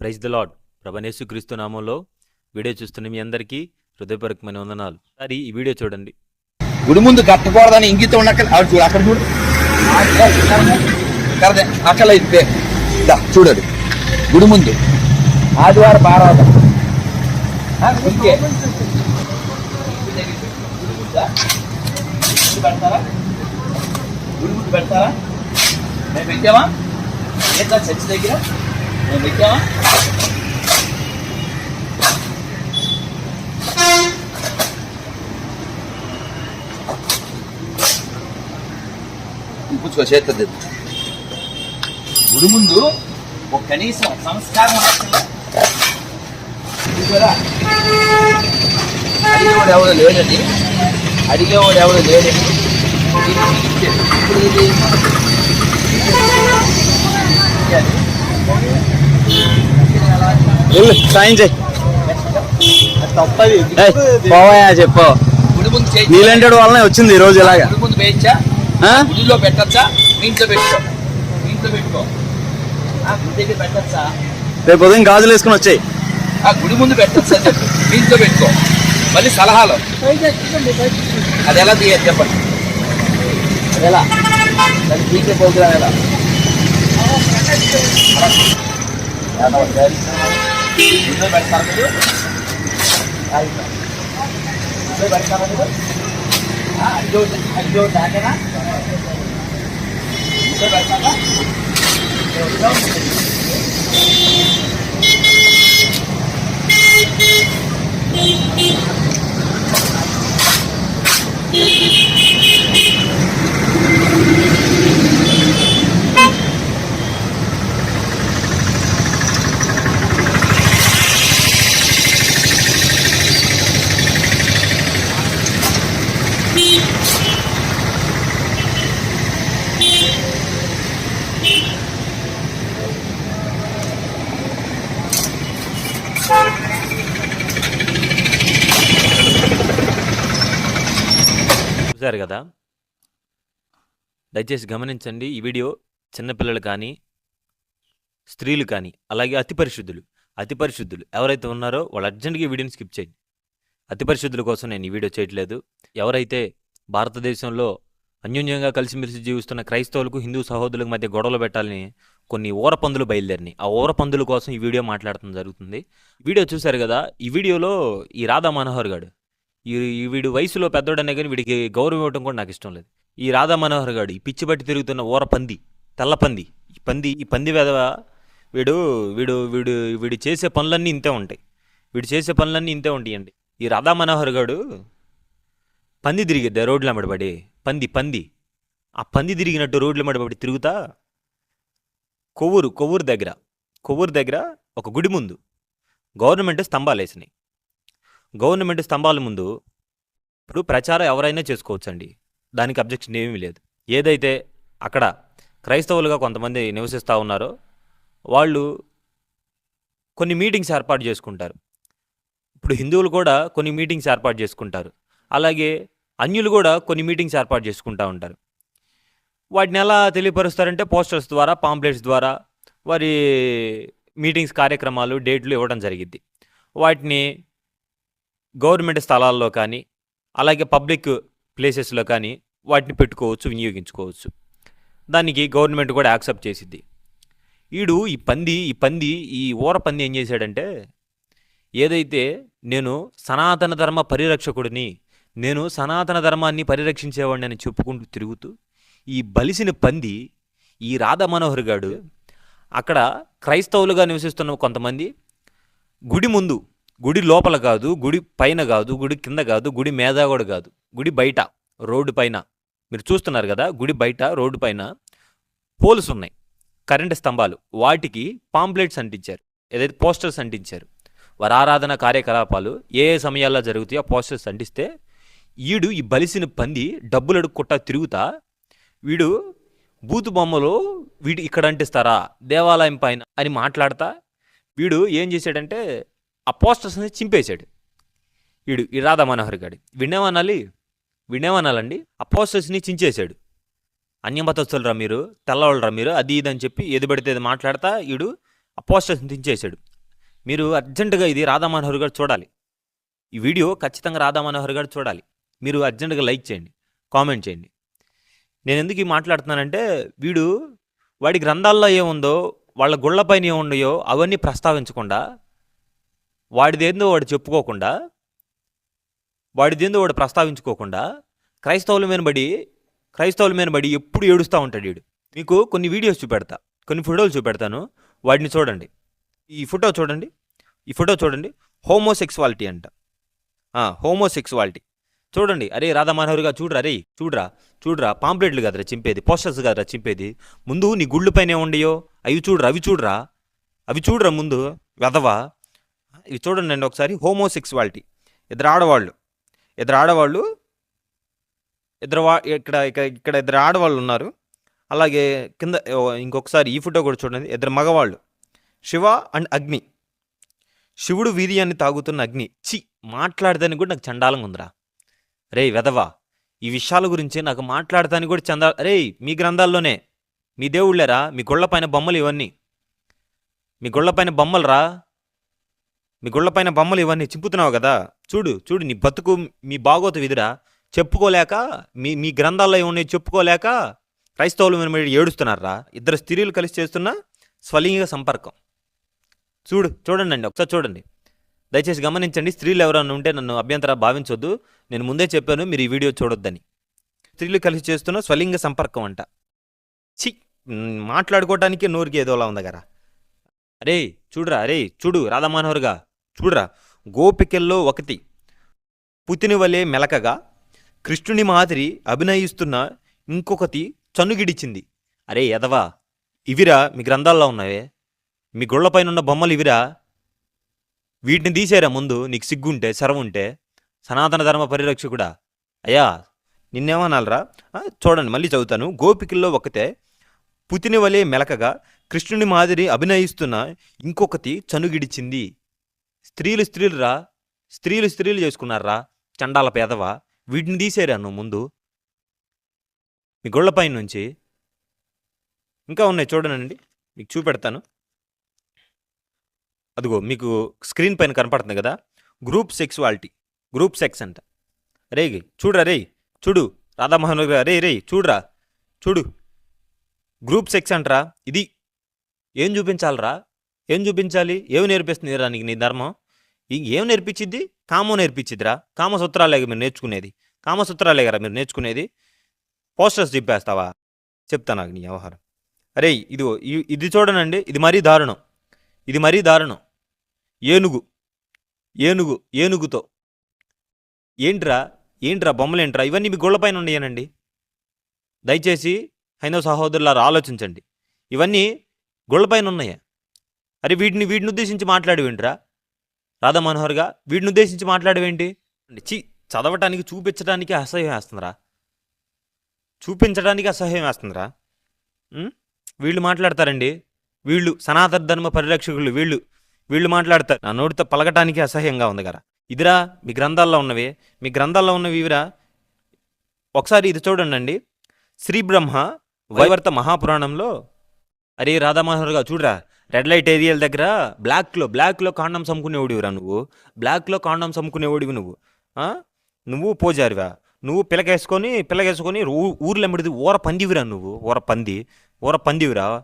Praise the lord ప్రభనేసు క్రీస్తు నామంలో video చూస్తున్న మీ అందరికీ హృదయపూర్వకమైన వందనాలు. సారి ఈ వీడియో చూడండి. గుడి ముందు కట్టకూడదని ఇంగితం ఉండక్కల అక్కడ చూడు అక్కడ చూడు. కరదే అక్కడ ఇదే చూడడు గుడి ముందు. ఆదివారం పారాద ఇంకే. పెడతారా? గుడి ముందు పెడతారా? మేము పెట్టామా? లేదా చర్చి దగ్గర. పెట్టామా పుచ్చుకో చేస్తుంది గుడి ముందు ఒక కనీసం సంస్కారం? అడిగేవాడు ఎవరు లేడని అడిగేవాడు ఎవరు లేడని ఇప్పుడు ఇది సాయం చేయి. తప్పది పోవాయా చెప్పు. గుడి ముందు చేయి నీలాంటి వల్లనే వచ్చింది ఈ రోజు ఇలాగా. గుడి ముందు ఆ? గుడిలో పెట్టచ్చా మీ ఇంట్లో పెట్టుకో మీ ఇంట్లో పెట్టుకో ఆ, గుడి దగ్గర పెట్టచ్చా రేపు ఉదయం గాజులు వేసుకుని వచ్చాయి. ఆ గుడి ముందు పెట్టచ్చా చెప్పు మీ ఇంట్లో పెట్టుకో మళ్ళీ సలహాలు అది ఎలా తీయాలి చెప్పండి? ఎలా? దాన్ని తీసే ప్రోగ్రామ్ ఎలా? ఎలా ఉండాలి? ఇంట్లో పెడతారు మీరు ఆ, ఇంట్లో. ఇంట్లో పెడతారా చూశారు కదా. దయచేసి గమనించండి ఈ వీడియో చిన్నపిల్లలు కానీ స్త్రీలు కానీ అలాగే అతి పరిశుద్ధులు అతి పరిశుద్ధులు ఎవరైతే ఉన్నారో వాళ్ళు అర్జెంట్గా ఈ వీడియోని స్కిప్ చేయండి. అతి పరిశుద్ధుల కోసం నేను ఈ వీడియో చేయట్లేదు. ఎవరైతే భారతదేశంలో అన్యోన్యంగా కలిసిమెలిసి జీవిస్తున్న క్రైస్తవులకు హిందూ సహోదరులకు మధ్య గొడవలు పెట్టాలని కొన్ని ఊర పందులు బయలుదేరినాయి. ఆ ఊర పందుల కోసం ఈ వీడియో మాట్లాడటం జరుగుతుంది. వీడియో చూశారు కదా ఈ వీడియోలో ఈ రాధా మనోహర్ గారు ఈ వీడు వయసులో పెద్దోడనే కానీ వీడికి గౌరవం ఇవ్వడం కూడా నాకు ఇష్టం లేదు. ఈ రాధా మనోహర్ గాడు ఈ పిచ్చి పట్టి తిరుగుతున్న ఓర పంది తెల్ల పంది ఈ పంది ఈ పంది వెధవ వీడు వీడు వీడు వీడు చేసే పనులన్నీ ఇంతే ఉంటాయి. వీడు చేసే పనులన్నీ ఇంతే ఉంటాయండి. ఈ రాధా మనోహర్ గాడు పంది తిరిగిద్దా రోడ్ల మడబడి పంది పంది. ఆ పంది తిరిగినట్టు రోడ్ల మడబడి తిరుగుతా? కొవ్వూరు కొవ్వూరు దగ్గర కొవ్వూరు దగ్గర ఒక గుడి ముందు గవర్నమెంట్ స్తంభాలు వేసినాయి గవర్నమెంట్ స్తంభాల ముందు ఇప్పుడు ప్రచారం ఎవరైనా చేసుకోవచ్చండి. దానికి అబ్జెక్షన్ ఏమీ లేదు. ఏదైతే అక్కడ క్రైస్తవులుగా కొంతమంది నివసిస్తూ ఉన్నారో వాళ్ళు కొన్ని మీటింగ్స్ ఏర్పాటు చేసుకుంటారు. ఇప్పుడు హిందువులు కూడా కొన్ని మీటింగ్స్ ఏర్పాటు చేసుకుంటారు. అలాగే అన్యులు కూడా కొన్ని మీటింగ్స్ ఏర్పాటు చేసుకుంటూ ఉంటారు. వాటిని ఎలా తెలియపరుస్తారంటే పోస్టర్స్ ద్వారా పాంప్లెట్స్ ద్వారా వారి మీటింగ్స్ కార్యక్రమాలు డేట్లు ఇవ్వడం జరిగింది వాటిని గవర్నమెంట్ స్థలాల్లో కానీ అలాగే పబ్లిక్ ప్లేసెస్లో కానీ వాటిని పెట్టుకోవచ్చు వినియోగించుకోవచ్చు. దానికి గవర్నమెంట్ కూడా యాక్సెప్ట్ చేసిద్ది. ఈడు ఈ పంది ఈ పంది ఈ ఊర పంది ఏం చేశాడంటే ఏదైతే నేను సనాతన ధర్మ పరిరక్షకుడిని నేను సనాతన ధర్మాన్ని పరిరక్షించేవాడిని అని చెప్పుకుంటూ తిరుగుతూ ఈ బలిసిన పంది ఈ రాధా మనోహర్ గాడు అక్కడ క్రైస్తవులుగా నివసిస్తున్న కొంతమంది గుడి ముందు గుడి లోపల కాదు గుడి పైన కాదు గుడి కింద కాదు గుడి మీద కూడా కాదు. గుడి బయట రోడ్డు పైన. మీరు చూస్తున్నారు కదా గుడి బయట రోడ్డు పైన పోల్స్ ఉన్నాయి కరెంటు స్తంభాలు. వాటికి పాంప్లెట్స్ అంటించారు ఏదైతే పోస్టర్స్ అంటించారు. వారి ఆరాధన కార్యకలాపాలు ఏ ఏ సమయాల్లో జరుగుతాయో ఆ పోస్టర్స్ అంటిస్తే ఈడు ఈ బలిసిన పంది డబ్బులు అడుక్కుంటా తిరుగుతా వీడు బూతు బొమ్మలో వీడు ఇక్కడ అంటిస్తారా దేవాలయం పైన అని మాట్లాడతా వీడు ఏం చేశాడంటే ఆ పోస్టర్స్ని చింపేశాడు. వీడు ఈ రాధా మనోహర్ గాడి. వినేమనాలి? వినేమనాలండి? ఆ పోస్టర్స్ని చించేశాడు అన్యమతస్తులరా మీరు? తెల్లవాళ్ళరా మీరు? అది ఇది అని చెప్పి ఏది పడితే అది మాట్లాడతా వీడు ఆ పోస్టర్స్ని చించేశాడు. మీరు అర్జెంటుగా ఇది రాధా మనోహర్ గారు చూడాలి. ఈ వీడియో ఖచ్చితంగా రాధా మనోహర్ గారు చూడాలి. మీరు అర్జెంటుగా లైక్ చేయండి కామెంట్ చేయండి. నేను ఎందుకు ఈ మాట్లాడుతున్నానంటే వీడు వాడి గ్రంథాల్లో ఏముందో వాళ్ళ గుళ్ళపైన ఏముండయో అవన్నీ ప్రస్తావించకుండా వాడిదేందో వాడు చెప్పుకోకుండా వాడిదేందో వాడు ప్రస్తావించుకోకుండా క్రైస్తవుల మీద బడి క్రైస్తవుల మీద బడి ఎప్పుడు ఏడుస్తూ ఉంటాడు వీడు. మీకు కొన్ని వీడియోస్ చూపెడతా కొన్ని ఫోటోలు చూపెడతాను. వాటిని చూడండి. ఈ ఫోటో చూడండి. ఈ ఫోటో చూడండి. హోమోసెక్సువాలిటీ అంట. హోమోసెక్సువాలిటీ. చూడండి. అరే రాధా మనోహర్గా చూడరా రే చూడరా చూడరా పాంప్లెట్లు కదరా చింపేది పోస్టర్స్ కదరా చింపేది. ముందు నీ గుళ్ళు పైన ఉండయో అవి చూడరా అవి చూడరా అవి చూడరా ముందు వెదవా ఇవి చూడండి అండి ఒకసారి. హోమోసెక్సువాలిటీ. ఇద్దరు ఆడవాళ్ళు ఇద్దరు ఆడవాళ్ళు ఇద్దరు వా ఇక్కడ ఇక్కడ ఇక్కడ ఇద్దరు ఆడవాళ్ళు ఉన్నారు. అలాగే కింద ఇంకొకసారి ఈ ఫోటో కూడా చూడండి. ఇద్దరు మగవాళ్ళు. శివ అండ్ అగ్ని. శివుడు వీర్యాన్ని తాగుతున్న అగ్ని. చి మాట్లాడదానికి కూడా నాకు చండాలంగా ఉందిరా. రే వెదవా ఈ విషయాల గురించి నాకు మాట్లాడటానికి కూడా చందా రే మీ గ్రంథాల్లోనే. మీ దేవుళ్ళేరా మీ గుళ్ళపైన బొమ్మలు ఇవన్నీ. మీ గుళ్ళపైన బొమ్మలు రా. మీ గుళ్ళపైన బొమ్మలు ఇవన్నీ చింపుతున్నావు కదా. చూడు చూడు నీ బతుకు మీ బాగోత విధిరా చెప్పుకోలేక మీ మీ గ్రంథాల్లో ఏమున్నాయి చెప్పుకోలేక క్రైస్తవులు మీద మీరు ఏడుస్తున్నారా? ఇద్దరు స్త్రీలు కలిసి చేస్తున్న స్వలింగ సంపర్కం. చూడు చూడండి అండి ఒకసారి చూడండి. దయచేసి గమనించండి స్త్రీలు ఎవరైనా ఉంటే నన్ను అభ్యంతర భావించొద్దు. నేను ముందే చెప్పాను మీరు ఈ వీడియో చూడొద్దని. స్త్రీలు కలిసి చేస్తున్న స్వలింగ సంపర్కం అంట. చి మాట్లాడుకోవటానికి నోరికి ఏదోలా ఉంది కదా అరే చూడురా అరే చూడు రాధామనోహర్గా చూడరా గోపికల్లో ఒకటి. పుతిని వలె మెలకగా కృష్ణుని మాదిరి అభినయిస్తున్న ఇంకొకటి చనుగిడిచింది. అరే ఎదవా ఇవిరా మీ గ్రంథాల్లో ఉన్నవే? మీ గుళ్ళపైనున్న బొమ్మలు ఇవిరా? వీటిని తీసేరా ముందు నీకు సిగ్గుంటే శరం ఉంటే సనాతన ధర్మ పరిరక్షకుడా. అయ్యా నిన్నేమనాలరా? చూడండి మళ్ళీ చదువుతాను. గోపికల్లో ఒకతే పుతిని వలె మెలకగా కృష్ణుని మాదిరి అభినయిస్తున్న ఇంకొకటి చనుగిడిచింది. స్త్రీలు స్త్రీలురా స్త్రీలు స్త్రీలు చేసుకున్నారా? చండాల పేదవా? వీటిని తీసేరా నువ్వు ముందు. మీ గొళ్ళపై నుంచి. ఇంకా ఉన్నాయి చూడనండి మీకు చూపెడతాను. అదిగో మీకు స్క్రీన్ పైన కనపడుతుంది కదా? గ్రూప్ సెక్సువాలిటీ గ్రూప్ సెక్స్ అంట. రే చూడరా రే చూడు. రాధామోహన్ గారు రే రే చూడురా చూడు. గ్రూప్ సెక్స్ అంటరా? ఇది ఏం చూపించాలరా? ఏం చూపించాలి? ఏమి నేర్పిస్తుంది రా నీకు నీ ధర్మం? ఏం నేర్పించిద్ది? కామం నేర్పించిద్దిరా. కామసూత్రాలే మీరు నేర్చుకునేది. కామసూత్రాలే కదా మీరు నేర్చుకునేది. పోస్టర్స్ చెప్పేస్తావా చెప్తా నాకు నీ వ్యవహారం. అరే ఇది ఇది చూడనండి ఇది మరీ దారుణం. ఇది మరీ దారుణం. ఏనుగు. ఏనుగు ఏనుగుతో. ఏంట్రా? ఏంట్రా? బొమ్మలేంట్రా ఇవన్నీ మీ గోళ్ళపైన ఉన్నాయనండి దయచేసి హైందవ సహోదరులారా ఆలోచించండి. ఇవన్నీ గోళ్ళపైన ఉన్నాయా. అరే వీటిని వీటిని ఉద్దేశించి మాట్లాడేవేంట్రా? రాధా మనోహర్గా వీటిని ఉద్దేశించి మాట్లాడవేంటి? చి చదవటానికి చూపించడానికి అసహ్యం వేస్తుందిరా. చూపించడానికి అసహ్యం వేస్తుందిరా. వీళ్ళు మాట్లాడతారండి. వీళ్ళు సనాతన ధర్మ పరిరక్షకులు వీళ్ళు వీళ్ళు మాట్లాడతారు. నా నోటితో పలకటానికి అసహ్యంగా ఉంది కదా ఇదిరా మీ గ్రంథాల్లో ఉన్నవి మీ గ్రంథాల్లో ఉన్నవి ఇవిరా. ఒకసారి ఇది చూడండి అండి శ్రీ బ్రహ్మ వైవర్త మహాపురాణంలో అరే రాధామోహన్గా చూడరా. రెడ్ లైట్ ఏరియాల దగ్గర? బ్లాక్లో. బ్లాక్లో కాండమ్స్ అమ్ముకునేవాడివిరా నువ్వు. బ్లాక్లో కాండమ్స్ అమ్ముకునేవాడివి నువ్వు. నువ్వు పోజారివా? నువ్వు పిల్లకేసుకొని పిల్లకేసుకొని ఊర్లో ఎమ్మడిది ఊర పందివిరా నువ్వు? ఊర పంది. ఊర పందివిరా?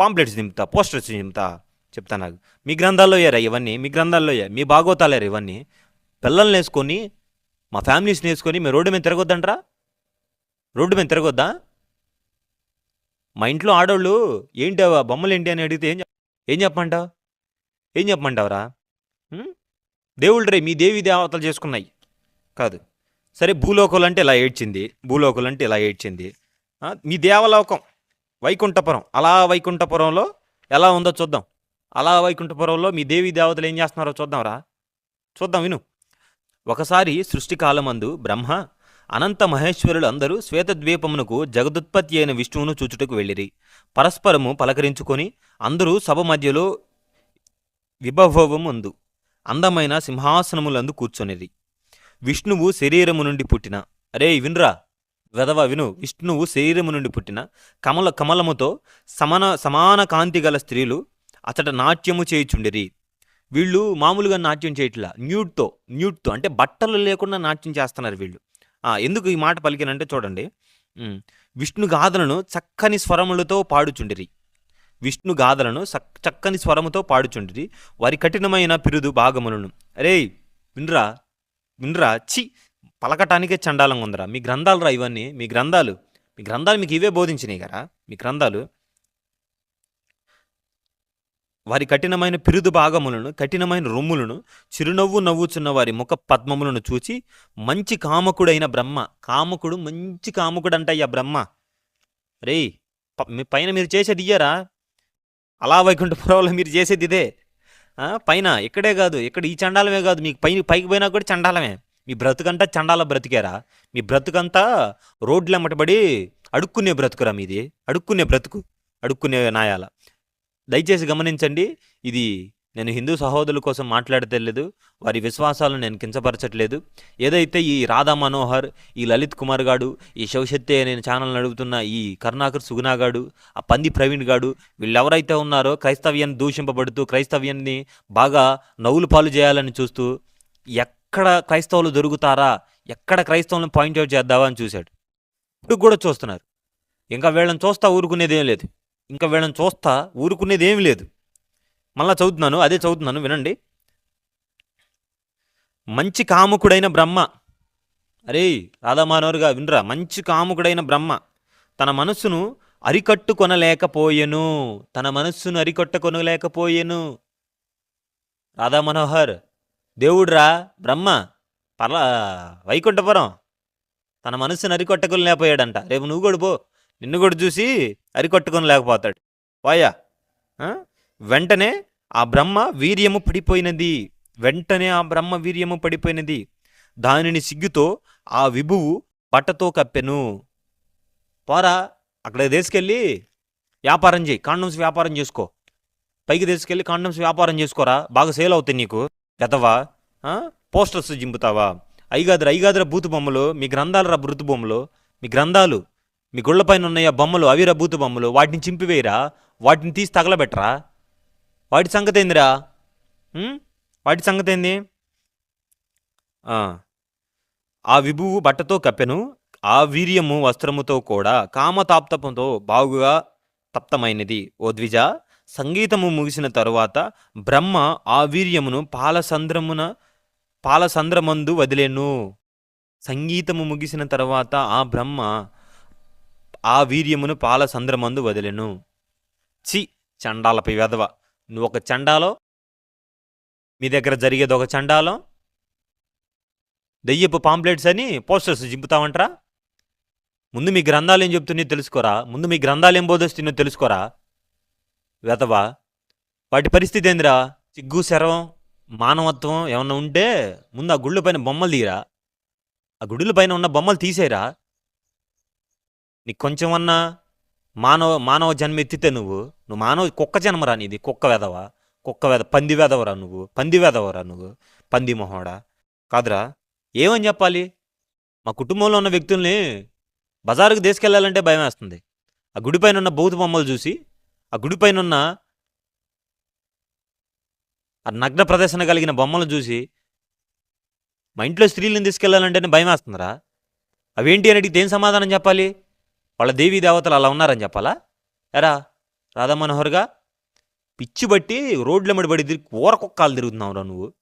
Pamphlets దింపుతా posters దింపుతా. చెప్తా నాకు. మీ గ్రంథాల్లో అయ్యారా ఇవన్నీ? మీ గ్రంథాల్లో అయ్యా మీ బాగోతాలేరా ఇవన్నీ? పిల్లల్ని వేసుకొని మా ఫ్యామిలీస్ని వేసుకొని మేము రోడ్డు మీద తిరగొద్దంట్రా? రోడ్డు మీద తిరగొద్దా? మా ఇంట్లో ఆడవాళ్ళు ఏంటి బొమ్మలు ఏంటి? అని అడిగితే ఏం ఏం చెప్పమంటావు? ఏం చెప్పమంటావురా? దేవుళ్ళు రే మీ దేవి దేవతలు చేసుకున్నాయి. కాదు. సరే భూలోకులు అంటే ఇలా ఏడ్చింది. భూలోకులు అంటే ఇలా ఏడ్చింది. మీ దేవలోకం వైకుంఠపురం. అలా వైకుంఠపురంలో ఎలా ఉందో చూద్దాం. అలా వైకుంఠపురంలో మీ దేవి దేవతలు ఏం చేస్తున్నారో చూద్దాంరా. చూద్దాం విను. ఒకసారి సృష్టి కాలమందు బ్రహ్మ అనంత మహేశ్వరులు అందరూ శ్వేతద్వీపమునకు జగదుత్పత్తి అయిన విష్ణువును చూచుటకు వెళ్ళిరి. పరస్పరము పలకరించుకొని అందరూ సభ మధ్యలో విభవముందు అందమైన సింహాసనములందు కూర్చొనిరి. విష్ణువు శరీరము నుండి పుట్టిన. అరే వినురా వెదవ విను. విష్ణువు శరీరము నుండి పుట్టిన. కమల కమలముతో సమాన సమాన కాంతి గల స్త్రీలు అతట నాట్యము చేయుచుండిరి. వీళ్ళు మామూలుగా నాట్యం చేయట్లా. న్యూడ్తో న్యూడ్తో అంటే బట్టలు లేకుండా నాట్యం చేస్తున్నారు వీళ్ళు. ఎందుకు ఈ మాట పలికినంటే చూడండి. విష్ణు గాథలను చక్కని స్వరములతో పాడుచుండిరి. విష్ణు గాథలను చక్కని స్వరముతో పాడుచుండిరి. వారి కఠినమైన పిరుదు భాగములను. రే వినరా వినరా చి పలకటానికే చండాలంగా ఉందిరా. మీ గ్రంథాలు రా ఇవన్నీ. మీ గ్రంథాలు మీ గ్రంథాలు మీకు ఇవే బోధించినాయి కదా మీ గ్రంథాలు వారి కఠినమైన పిరుదు భాగములను కఠినమైన రొమ్ములను చిరునవ్వు నవ్వుచున్న వారి ముఖ పద్మములను చూచి మంచి కామకుడైన బ్రహ్మ కామకుడు మంచి కామకుడు అంటయ్యా బ్రహ్మ రే మీ పైన మీరు చేసేది ఇయ్యారా? అలా వైకుంఠపురంలో మీరు చేసేది ఇదే. పైన ఇక్కడే కాదు ఇక్కడ ఈ చండాలమే కాదు మీకు పై పైకి పోయినా కూడా చండాలమే. మీ బ్రతుకంతా చండాల బ్రతికారా. మీ బ్రతుకంతా రోడ్లు అమ్మటబడి అడుక్కునే బ్రతుకురా మీది అడుక్కునే బ్రతుకు అడుక్కునే నాయాల. దయచేసి గమనించండి ఇది నేను హిందూ సహోదరుల కోసం మాట్లాడతలేదు వారి విశ్వాసాలను నేను కించపరచట్లేదు. ఏదైతే ఈ రాధా మనోహర్ ఈ లలిత్ కుమార్ గాడు ఈ శివశక్తి నేను ఛానల్ నడుపుతున్న ఈ కరుణాకర్ సుగుణా గాడు ఆ పంది ప్రవీణ్ గాడు వీళ్ళెవరైతే ఉన్నారో క్రైస్తవ్యాన్ని దూషింపబడుతూ క్రైస్తవ్యాన్ని బాగా నవ్వులు పాలు చేయాలని చూస్తూ ఎక్కడ క్రైస్తవులు దొరుకుతారా ఎక్కడ క్రైస్తవులను పాయింట్అవుట్ చేద్దావా అని చూశాడు. ఇప్పుడు కూడా చూస్తున్నారు. ఇంకా వీళ్ళని చూస్తా ఊరుకునేది ఏం లేదు. ఇంకా వీళ్ళని చూస్తా ఊరుకునేది ఏమీ లేదు. మళ్ళా చదువుతున్నాను అదే చదువుతున్నాను వినండి. మంచి కాముకుడైన బ్రహ్మ. అరే రాధామానవర్గా వినరా మంచి కాముకుడైన బ్రహ్మ. తన మనస్సును అరికట్టుకొనలేకపోయెను. తన మనస్సును అరికట్టుకొనలేకపోయెను. రాధా మనోహర్ దేవుడురా బ్రహ్మ పర్లా వైకుంఠపురం. తన మనస్సును అరికొట్టకుని లేకపోయాడంట రేపు నువ్వు కూడా పో. నిన్ను కూడా చూసి అరికొట్టుకొని లేకపోతాడు. పోయా వెంటనే ఆ బ్రహ్మ వీర్యము పడిపోయినది. వెంటనే ఆ బ్రహ్మ వీర్యము పడిపోయినది. దానిని సిగ్గుతో ఆ విభువు బట్టతో కప్పెను. పోరా అక్కడ తీసుకెళ్ళి వ్యాపారం చేయి. కాండమ్స్ వ్యాపారం చేసుకో. పైకి తీసుకెళ్ళి కాండమ్స్ వ్యాపారం చేసుకోరా. బాగా సేల్ అవుతాయి నీకు. గతవా పోస్టర్స్ జింపుతావా? ఐగాదిర ఐగాదిర బూతు బొమ్మలు మీ గ్రంథాలరా బృతు బొమ్మలు. మీ గ్రంథాలు. మీ గుళ్ళపైన ఉన్నాయి ఆ బొమ్మలు అవిరా బూతు బొమ్మలు వాటిని చింపివేయరా? వాటిని తీసి తగలబెట్టరా? వాటి సంగతి ఏందిరా వాటి సంగతి ఏంది ఆ. ఆ విభువు బట్టతో కప్పెను ఆ వీర్యము వస్త్రముతో కూడా కామతాప్తపంతో బాగుగా తప్తమైనది. ఓ ద్విజ సంగీతము ముగిసిన తరువాత బ్రహ్మ ఆ వీర్యమును పాలసంద్రమున పాలసంద్రమందు వదిలేను. సంగీతము ముగిసిన తర్వాత ఆ బ్రహ్మ ఆ వీర్యమును పాలసంద్రమందు వదిలెను. చి చండాలపై వెధవ. నువ్వు ఒక చండాలో? మీ దగ్గర జరిగేది ఒక చండాలం? దెయ్యపు పాంప్లెట్స్ అని పోస్టర్స్ చింపుతామంటరా ముందు మీ గ్రంథాలు ఏం చెప్తున్నాయో తెలుసుకోరా? ముందు మీ గ్రంథాలు ఏం బోధిస్తున్నాయో తెలుసుకోరా? వెతవా వాటి పరిస్థితి ఏందిరా? సిగ్గు శరవం మానవత్వం ఏమన్నా ఉంటే ముందు ఆ గుళ్ళ పైన బొమ్మలు తీయరా? ఆ గుడుల పైన ఉన్న బొమ్మలు తీసేరా నీకు కొంచెమన్నా మానవ మానవ జన్మ ఎత్తితే నువ్వు నువ్వు మానవ కుక్క జన్మరా నీది? కుక్క వెదవా? కుక్క వెద పంది వెదవరా నువ్వు? పంది వెదవరా నువ్వు? పంది మొహోడా? కాదురా. ఏమని చెప్పాలి? మా కుటుంబంలో ఉన్న వ్యక్తుల్ని బజారుకు తీసుకెళ్ళాలంటే భయం వేస్తుంది ఆ గుడిపైన ఉన్న బౌద్ధ బొమ్మలు చూసి ఆ గుడిపైన ఉన్న ఆ నగ్న ప్రదర్శన కలిగిన బొమ్మలు చూసి మా ఇంట్లో స్త్రీలను తీసుకెళ్ళాలంటేనే భయం వేస్తుందిరా అవేంటి అని అడిగితే ఏం సమాధానం చెప్పాలి? వాళ్ళ దేవీ దేవతలు అలా ఉన్నారని చెప్పాలా? ఎరా రాధా మనోహర్గా పిచ్చి బట్టి రోడ్ల పడి తిరిగి ఊరకొక్కాలు తిరుగుతున్నావురా నువ్వు.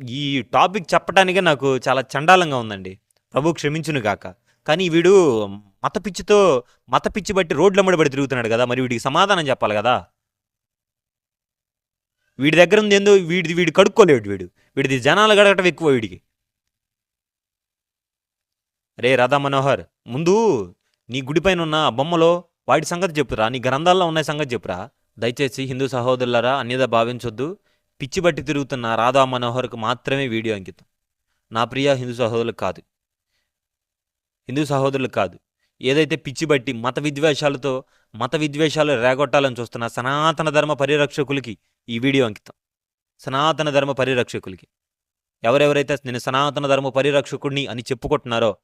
ఈ టాపిక్ చెప్పడానికే నాకు చాలా చండాలంగా ఉందండి. ప్రభు క్షమించును కాక కానీ వీడు మత పిచ్చితో మత పిచ్చి బట్టి రోడ్ల పడి తిరుగుతున్నాడు కదా మరి వీడికి సమాధానం చెప్పాలి కదా? వీడి దగ్గర ఉంది ఏందో వీడిది వీడు కడుక్కోలేడు వీడు. వీడిది జనాలు గడగటం ఎక్కువ వీడికి. రే రాధా మనోహర్ ముందు నీ గుడిపైన ఉన్న ఆ బొమ్మలో వాటి సంగతి చెప్పురా. నీ గ్రంథాల్లో ఉన్న సంగతి చెప్పురా. దయచేసి హిందూ సహోదరులరా అన్యదా భావించొద్దు. పిచ్చి బట్టి తిరుగుతున్న రాధా మనోహర్కు మాత్రమే వీడియో అంకితం. నా ప్రియ హిందూ సహోదరులకు కాదు. హిందూ సహోదరులకు కాదు. ఏదైతే పిచ్చి బట్టి మత విద్వేషాలతో మత విద్వేషాలు రేగొట్టాలని చూస్తున్న సనాతన ధర్మ పరిరక్షకులకి ఈ వీడియో అంకితం. సనాతన ధర్మ పరిరక్షకులకి. ఎవరెవరైతే నేను సనాతన ధర్మ పరిరక్షకుడిని అని చెప్పుకుంటున్నారో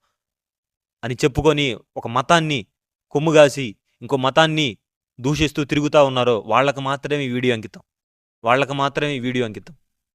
అని చెప్పుకొని ఒక మతాన్ని కొమ్ముగాసి ఇంకో మతాన్ని దూషిస్తూ తిరుగుతూ ఉన్నారో వాళ్ళకు మాత్రమే ఈ వీడియో అంకితం. వాళ్ళకు మాత్రమే ఈ వీడియో అంకితం.